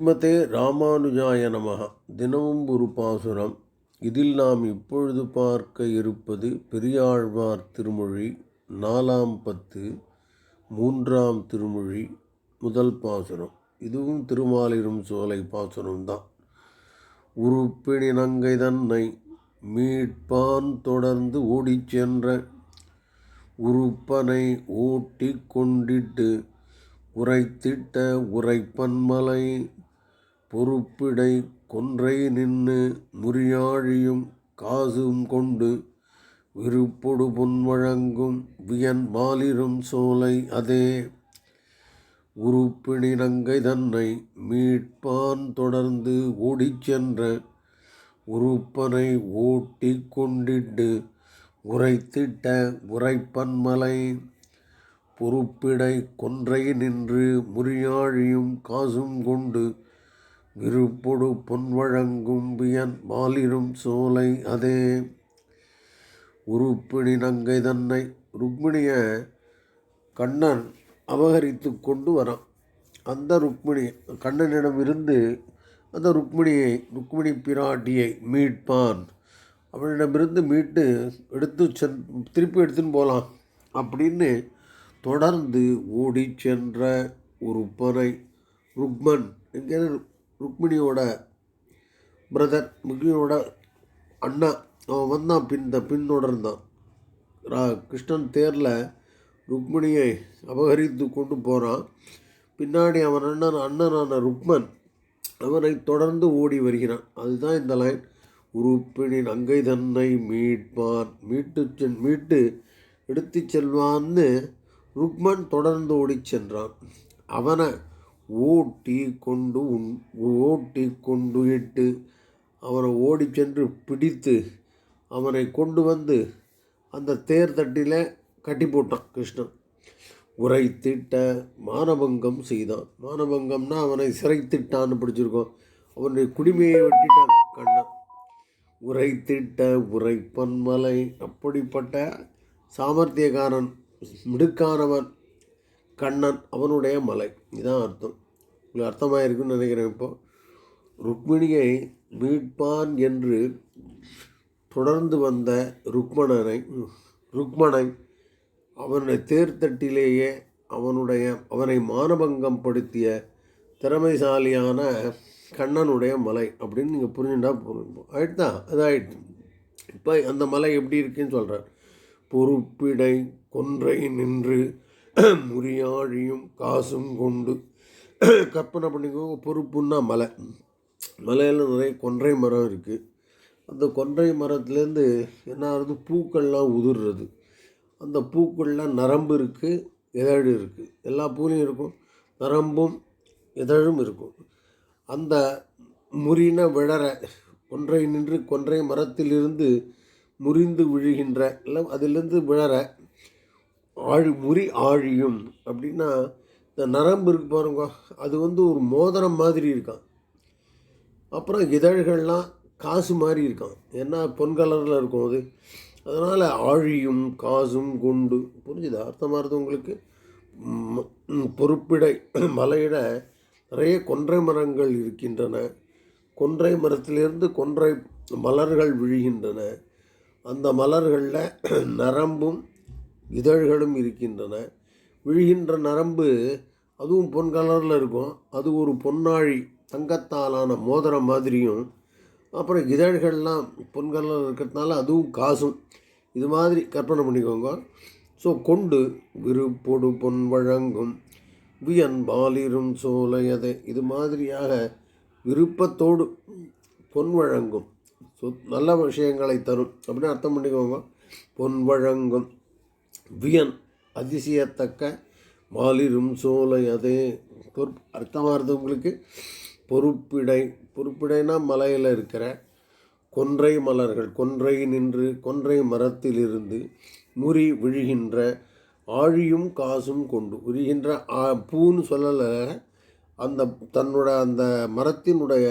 ஸ்ரீமதே ராமானுஜாய நமக தினமும் ஒரு பாசுரம். இதில் நாம் இப்பொழுது பார்க்க இருப்பது பெரியாழ்வார் திருமொழி நாலாம் பத்து மூன்றாம் திருமொழி முதல் பாசுரம். இதுவும் திருமாலிரும் சோலை பாசுரம்தான் உருப்பிணி நங்கை தன்னை மீட்பான் தொடர்ந்து ஓடிச் சென்ற உறுப்பனை ஓட்டி கொண்டிட்டு உரைத்திட்ட உரைப்பன்மலை பொறுப்பிடை கொன்றை நின்னு முறியாழியும் காசும் கொண்டு விருப்பொடு பொன்வழங்கும் வியன் மாலிரும் சோலை அதே. உறுப்பிணி நங்கை தன்னை மீட்பான் தொடர்ந்து ஓடிச் சென்ற உறுப்பனை ஓட்டி கொண்டிட்டு உரைத்திட்ட உரைப்பன்மலை பொறுப்பிடை கொன்றை நின்று முறியாழியும் காசும் கொண்டு விருப்பொடு பொன்வழங்கும் வியன் மாலிரும் சோலை அதே. உருப்பிணி நங்கை தன்னை ருக்மிணியை கண்ணன் அபகரித்து கொண்டு வரான். அந்த ருக்மிணி கண்ணனிடமிருந்து அந்த ருக்மிணியை ருக்மிணி பிராட்டியை மீட்பான். அவனிடமிருந்து மீட்டு எடுத்து சென் திருப்பி எடுத்துன்னு போகலாம் அப்படின்னு தொடர்ந்து ஓடி சென்ற உறுப்பனை ருக்மன் எங்கே ருக்மிணியோட பிரதர் ருக்மிணியோட அண்ணா. அவன் வந்தான் பின் இந்த பின்தொடர்ந்தான் ரா கிருஷ்ணன் தேரில் ருக்மிணியை அபகரித்து கொண்டு போகிறான் பின்னாடி அவன் அண்ணன் அண்ணனான ருக்மன் அவனை தொடர்ந்து ஓடி வருகிறான். அதுதான் இந்த லைன் உறுப்பினின் அங்கை தன்னை மீட்பான். மீட்டு சென் மீட்டு எடுத்து செல்வான்னு ருக்மன் தொடர்ந்து ஓடிச் சென்றான். அவனை ஓட்டி கொண்டு உன் ஓட்டி கொண்டு இட்டு அவனை ஓடி சென்று பிடித்து அவனை கொண்டு வந்து அந்த தேர் தட்டியில் கட்டி போட்டான் கிருஷ்ணன். உரைத்திட்ட மானபங்கம் செய்தான். மானபங்கம்னா அவனை சிறைத்திட்டான்னு பிடிச்சிருக்கோம். அவனுடைய குடிமையை வெட்டிட்டான் கண்ணன். உரைத்திட்ட உரைப்பன்மலை அப்படிப்பட்ட சாமர்த்தியக்காரன் மிடுக்கானவன். கண்ணன் அவனுடைய மலை. இதான் அர்த்தம். உங்களுக்கு அர்த்தமாக இருக்குன்னு நினைக்கிறேன் இப்போ. ருக்மிணியை மீட்பான் என்று தொடர்ந்து வந்த ருக்மணனை ருக்மணை அவனுடைய தேர்தட்டிலேயே அவனுடைய அவனை மானபங்கம் படுத்திய திறமைசாலியான கண்ணனுடைய மலை அப்படின்னு நீங்கள் புரிஞ்சுட்டா புரிஞ்சுப்போம் ஆயிடுதா? அது ஆயிடுச்சு இப்போ அந்த மலை எப்படி இருக்குன்னு சொல்கிறார் பொறுப்பிடை கொன்றை நின்று முறியாழியும் காசும் கொண்டு கற்பனை பண்ணிக்கோங்க பொறுப்புன்னா மலை. மலையில் நிறைய கொன்றை மரம் இருக்குது அந்த கொன்றை மரத்துலேருந்து என்ன ஆகுது? பூக்கள்லாம் உதிர்றது. அந்த பூக்கள்லாம் நரம்பு இருக்குது இதழ் இருக்குது எல்லா பூலையும் இருக்கும். நரம்பும் இதழும் இருக்கும். அந்த முறின விழற கொன்றை நின்று கொன்றை மரத்திலிருந்து முறிந்து விழுகின்ற இல்லை அதிலிருந்து விழற ஆழி முறி ஆழியும் அப்படின்னா இந்த நரம்பு இருக்கு பாருங்க அது வந்து ஒரு மோதிரம் மாதிரி இருக்கான். அப்புறம் இதழ்கள்லாம் காசு மாதிரி இருக்கான். ஏன்னா பொன் கலரில் இருக்கும் அது. அதனால் ஆழியும் காசும் குண்டு புரிஞ்சுது? அர்த்தமாக இருந்தது உங்களுக்கு? பொறுப்பிடை மலையிட நிறைய கொன்றை மரங்கள் இருக்கின்றன. கொன்றை மரத்திலிருந்து கொன்றை மலர்கள் விழுகின்றன. அந்த மலர்களில் நரம்பும் இதழ்களும் இருக்கின்றன. விழுகின்ற நரம்பு அதுவும் பொன் கலரில் இருக்கும். அது ஒரு பொன்னாழி தங்கத்தாலான மோதிரம் மாதிரியும். அப்புறம் இதழ்கள்லாம் பொன் கலரில் இருக்கிறதுனால அதுவும் காசும். இது மாதிரி கற்பனை பண்ணிக்கோங்க. ஸோ கொண்டு விருப்பொடு பொன் வழங்கும். வியன் பாலிரும் சோலையதை. இது மாதிரியாக விருப்பத்தோடு பொன் வழங்கும். ஸோ நல்ல விஷயங்களை தரும். அப்படின்னு அர்த்தம் பண்ணிக்கோங்க. பொன் வழங்கும். வியன் அதிசயத்தக்க மாலிரும் சோலை அதே பொறுப்பு அர்த்தமாகிறது உங்களுக்கு? பொறுப்பிடை பொறுப்பிடைனா மலையில் இருக்கிற கொன்றை மலர்கள் கொன்றை நின்று கொன்றை மரத்திலிருந்து முறி விழுகின்ற ஆழியும் காசும் கொண்டு விழுகின்ற பூன்னு சொல்லலை. அந்த தன்னோட அந்த மரத்தினுடைய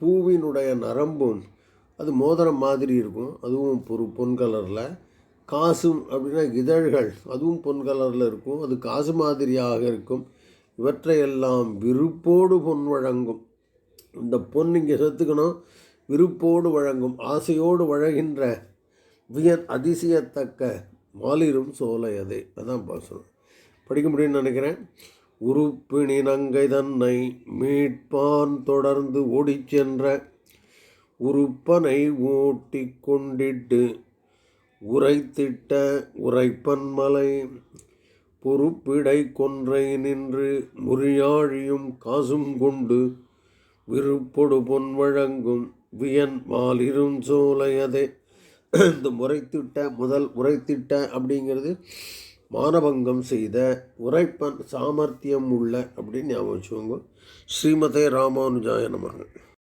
பூவினுடைய நரம்பும் அது மோதிரம் மாதிரி இருக்கும். அதுவும் பொறு பொன் கலரில். காசும் அப்படின்னா இதழ்கள். அதுவும் பொன் கலரில் இருக்கும். அது காசு மாதிரியாக இருக்கும். இவற்றையெல்லாம் விருப்போடு பொன் வழங்கும். இந்த பொன் இங்கே செத்துக்கணும் விருப்போடு வழங்கும். ஆசையோடு வழங்கின்ற வியன் அதிசயத்தக்க மாலிரும் சோலை அதே. அதான் பாசனம் படிக்க முடியும்னு நினைக்கிறேன். உறுப்பினி நங்கை தன்னை மீட்பான் தொடர்ந்து ஓடிச் சென்ற உறுப்பனை ஓட்டி கொண்டிட்டு உரைத்திட்ட உரைப்பன்மலை பொறுப்பிடை கொன்றை நின்று முறியாழியும் காசும் கொண்டு விருப்பொடு பொன் வழங்கும் வியன் மாலிரும் சோலையதே இந்த முறைத்திட்ட முதல் உரைத்திட்ட அப்படிங்கிறது மானபங்கம் செய்த உரைப்பன் சாமர்த்தியம் உள்ள அப்படின்னு ஞாபகம் வச்சுக்கோங்க. ஸ்ரீமதே ராமானுஜாய